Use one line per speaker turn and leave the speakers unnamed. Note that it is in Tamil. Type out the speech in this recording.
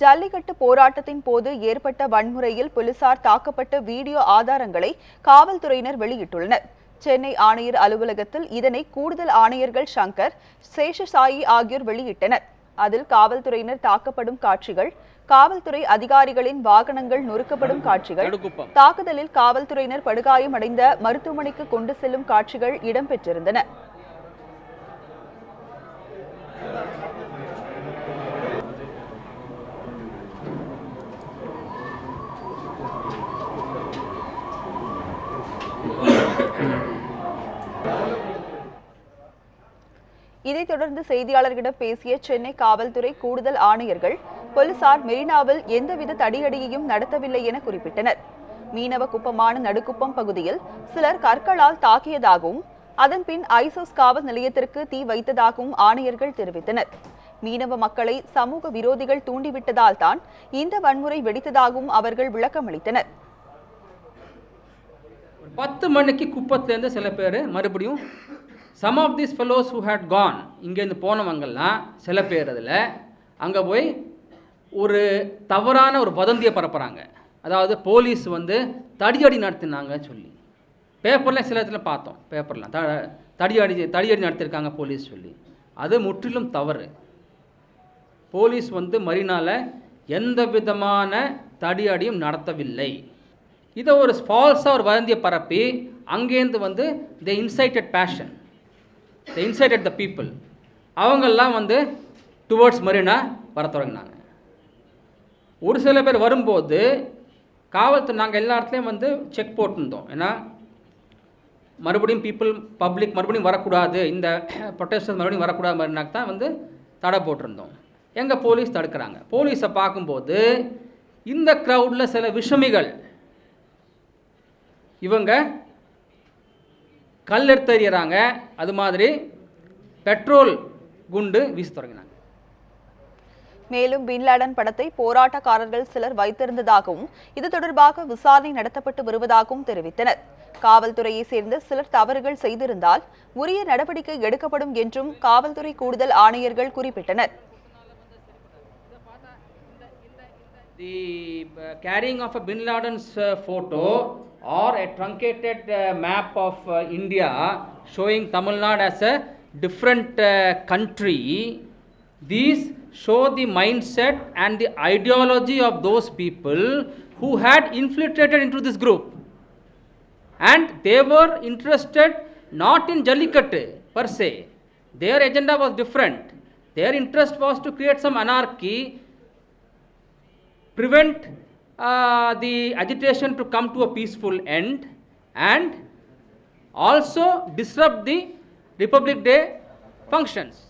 ஜல்லிக்கட்டு போராட்டத்தின் போது ஏற்பட்ட வன்முறையில் போலீசார் தாக்கப்பட்ட வீடியோ ஆதாரங்களை காவல்துறையினர் வெளியிட்டுள்ளனர். சென்னை ஆணையர் அலுவலகத்தில் இதனை கூடுதல் ஆணையர்கள் சங்கர் சேஷசாயி ஆகியோர் வெளியிட்டனர். அதில் காவல்துறையினர் தாக்கப்படும் காட்சிகள் காவல்துறை அதிகாரிகளின் வாகனங்கள் நொறுக்கப்படும் காட்சிகள் தாக்குதலில் காவல்துறையினர் படுகாயமடைந்த மருத்துவமனைக்கு கொண்டு செல்லும் காட்சிகள் இடம்பெற்றிருந்தன. இதைத் தொடர்ந்து செய்தியாளர்களிடம் பேசிய சென்னை காவல்துறை கூடுதல் ஆணையர்கள் போலீசார் மெரினாவில் எந்தவித தடியடியையும் நடத்தவில்லை என குறிப்பிட்டனர். மீனவ குப்பமான நடுக்குப்பம் பகுதியில் சிலர் கற்களால் தாக்கியதாகவும் அதன்பின் ஐசோஸ் காவல் நிலையத்திற்கு தீ வைத்ததாகவும் ஆணையர்கள் தெரிவித்தனர். மீனவ மக்களை சமூக விரோதிகள் தூண்டிவிட்டதால் தான் இந்த வன்முறை வெடித்ததாகவும் அவர்கள் விளக்கமளித்தனர்.
அளித்தனர் பத்து மணிக்கு குப்பத்திலேருந்து சில பேர் மறுபடியும் some of this fellows who had gone இங்கேருந்து போனவங்கெல்லாம் சில பேர் அதில் அங்கே போய் ஒரு தவறான ஒரு வதந்தியை பரப்புகிறாங்க அதாவது போலீஸ் வந்து தடியடி நடத்தினாங்க சொல்லி. பேப்பரில் சில இடத்துல பார்த்தோம் பேப்பர்லாம் த தடியடி தடியடி நடத்தியிருக்காங்க போலீஸ் சொல்லி. அது முற்றிலும் தவறு. போலீஸ் வந்து மரினால எந்த விதமான தடியடியும் நடத்தவில்லை. இதை ஒரு ஃபால்ஸாக ஒரு வதந்தியை பரப்பி அங்கேருந்து வந்து the incited passion the இன்சைட்டட் the people அவங்கெல்லாம் வந்து டுவர்ட்ஸ் மரீனா வர தொடங்கினாங்க. ஒரு சில பேர் வரும்போது காவல்துறை நாங்கள் எல்லா இடத்துலையும் வந்து செக் போட்டிருந்தோம். ஏன்னா மறுபடியும் பீப்புள் பப்ளிக் மறுபடியும் வரக்கூடாது. இந்த ப்ரொட்டஸ்டர்ஸ் மறுபடியும் வரக்கூடாது மாதிரினாக்க தான் வந்து தடை போட்டிருந்தோம். எங்கள் போலீஸ் தடுக்கிறாங்க. போலீஸை பார்க்கும்போது இந்த க்ரௌடில் சில விஷமிகள். இவங்க கல் எடுத்து எறியறாங்க அது மாதிரி பெட்ரோல் குண்டு வீச தொடங்கினாங்க.
மேலும் பின்லாடன் படத்தை போராட்டக்காரர்கள் சிலர் வைத்திருந்ததாகவும் இது தொடர்பாக விசாரணை நடத்தப்பட்டு வருவதாகவும் தெரிவித்தனர். காவல்துறையை சேர்ந்த சிலர் தவறுகள் செய்திருந்தால் உரிய நடவடிக்கை எடுக்கப்படும் என்றும் காவல்துறை கூடுதல் ஆணையர்கள் குறிப்பிட்டனர்.
The uh, carrying of a bin Laden's uh, photo or a truncated uh, map of India showing Tamil Nadu as a different country, these show the mindset and the ideology of those people who had infiltrated into this group. And they were interested not in Jallikattu per se. Their agenda was different. Their interest was to create some anarchy prevent uh, the agitation to come to a peaceful end and also disrupt the Republic Day functions.